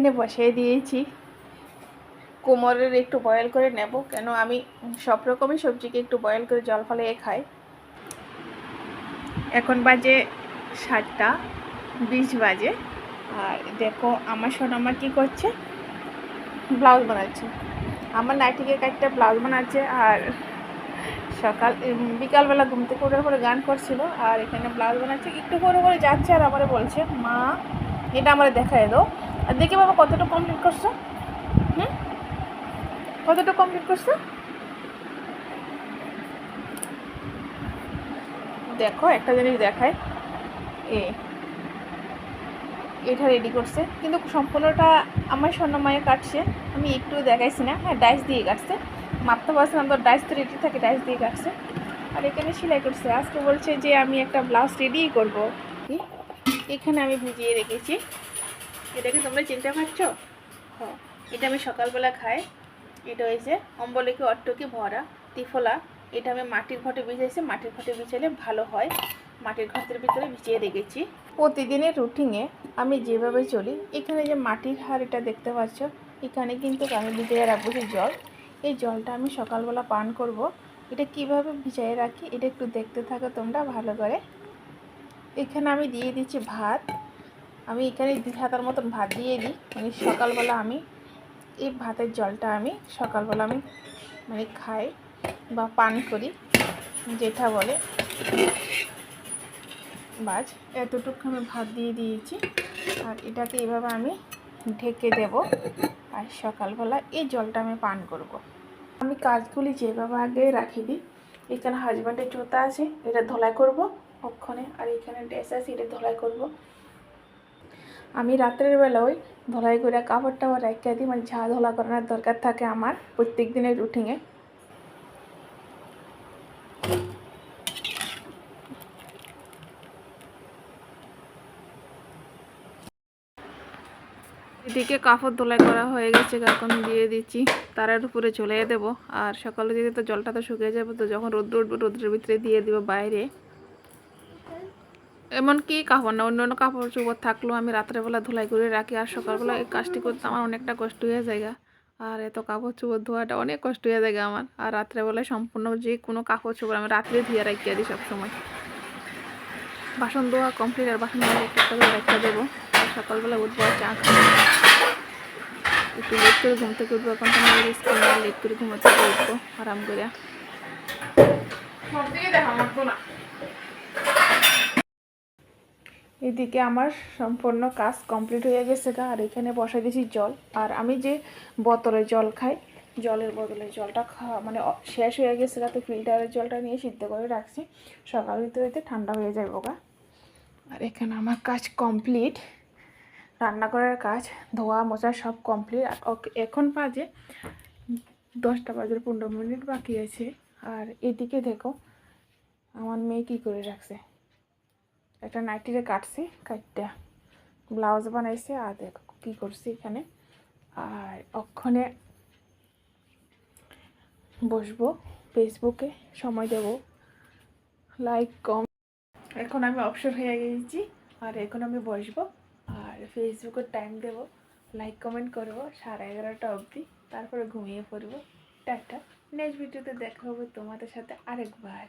এখানে বসিয়ে দিয়েছি। কোমরের একটু বয়েল করে নেব, কেন আমি সব রকমই সবজিকে একটু বয়েল করে জল ফালিয়ে খাই। এখন বাজে সাতটা, বিশ বাজে। আর দেখো, আমার সোনামা কী করছে? ব্লাউজ বানাচ্ছে। আমার নাইটিকে কাটতে ব্লাউজ বানাচ্ছে, আর সকাল বিকালবেলা ঘুম থেকে ওঠার পরে গান করছিল, আর এখানে ব্লাউজ বানাচ্ছে। একটু করে করে যাচ্ছে আর আমারে বলছে, মা এটা আমার দেখায় দাও। আর দেখি বাবা কতটা কমপ্লিট করছ? হুম? কতটা কমপ্লিট করছ? দেখো, একটা জিনিস দেখায়। এ, এটা রেডি করছে। কিন্তু সম্পূর্ণটা আমার স্বর্ণময়ে কাটছে। আমি একটু দেখাইছি না। হ্যাঁ ডাইস দিয়ে কাটছে। মাপতে পারছি না তো ডাইস তো রেডি থাকে ডাইস দিয়ে কাটছে। আর এখানে সেলাই করছে। আজকে বলছে যে আমি একটা ব্লাউজ রেডি করব। এখানে আমি ভিজিয়ে রেখেছি। এটা কি তোমরা চিনতে পারছ? হ্যাঁ এটা আমি সকালবেলা খাই। এটা হয়েছে অম্বলিকে অট্টকে ভরা ত্রিফলা এটা আমি মাটির ঘটে ভিজাইছি। মাটির ঘটে বিছালে ভালো হয়। মাটির ঘটের ভিতরে ভিজিয়ে রেখেছি। প্রতিদিনের রুটিনে আমি যেভাবে চলি, এখানে যে মাটির হার এটা দেখতে পাচ্ছ, এখানে কিন্তু আমি ভিজিয়ে রাখব সেই জল। এই জলটা আমি সকালবেলা পান করব। এটা কীভাবে ভিজিয়ে রাখি, এটা একটু দেখতে থাকো তোমরা ভালো করে। এখানে আমি দিয়ে দিচ্ছি ভাত। আমি এখানে দুই হাতার মতন ভাত দিয়ে দিই। মানে সকালবেলা আমি এই ভাতের জলটা আমি সকালবেলা আমি মানে খাই বা পান করি, যেটা বলে। বাজ এতটুকু আমি ভাত দিয়ে দিয়েছি। আর এটাকে এভাবে আমি ঢেকে দেব। আর সকালবেলা এই জলটা আমি পান করব। আমি কাজগুলি যেভাবে আগে রাখি দিই, এখানে হাজব্যান্ডের জুতা আছে, এটা ধোলাই করব। ওখানে আর এখানে ড্রেস আছে এটা ধোলাই করব। আমি রাত্রের বেলা ওই ধোলাই করে কাপড় টাপড় রেখে দিই মানে ঝা ধোলা করানোর দরকার থাকে আমার প্রত্যেক দিনের রুটিনে। এদিকে কাপড় ধোলাই করা হয়ে গেছে এখন দিয়ে দিচ্ছি, তারের উপরে চলে দেব। আর সকালে দিতে তো জলটা তো শুকিয়ে যাবে, তো যখন রোদ্র উঠবে, রোদ্রের ভিতরে দিয়ে দিব বাইরে। এমনকি কাপড় না অন্য অন্য কাপড় চোপড় থাকলেও আমি রাত্রেবেলা ধুলাই করে রাখি আর সকালবেলা এই কাজটি করতে আমার অনেকটা কষ্ট হয়ে জায়গা আর এত কাপড় চোপড় ধোয়াটা অনেক কষ্ট হয়ে জায়গা আমার। আর রাত্রেবেলায় সম্পূর্ণ যে কোনো কাপড় চোপড় আমি রাত্রে ধুয়ে রাখিয়ে দিই সবসময়। বাসন ধোয়া কমপ্লিট আর বাসন ধোয়া একটা করে রেখে দেবো। আর সকালবেলা উঠবো চা একটু লেট করে ঘুম থেকে উঠবো, এখন লেট করে ঘুম থেকে উঠবো আরাম করে এদিকে আমার সম্পূর্ণ কাজ কমপ্লিট হয়ে গেছে গা, আর এখানে বসা দিয়েছি জল। আর আমি যে বোতলে জল খাই, জলের বদলে জলটা খাওয়া মানে শেষ হয়ে গেছে গা, তো ফিল্টারের জলটা নিয়ে সিদ্ধ করে রাখছি। সকাল হইতে হইতে ঠান্ডা হয়ে যাবে গা। আর এখানে আমার কাজ কমপ্লিট। রান্না করার কাজ, ধোয়া মোছা সব কমপ্লিট। আর এখন বাজে দশটা বাজার পনেরো মিনিট বাকি আছে। আর এদিকে দেখো, আমার মেয়ে কী করে রাখছে। একটা নাইটিরে কাটছি কাটটা ব্লাউজ বানাইছে, আর দেখো কী করছি এখানে। আর অক্ষণে বসবো, ফেসবুকে সময় দেব। লাইক কম এখন আমি অবসর হয়ে গেছি, আর এখন আমি বসবো, আর ফেসবুকে টাইম দেব। লাইক কমেন্ট করব, সাড়ে এগারোটা অবধি, তারপরে ঘুমিয়ে পড়ব। টাটা। নেক্সট ভিডিওতে দেখা হবে তোমাদের সাথে আরেকবার।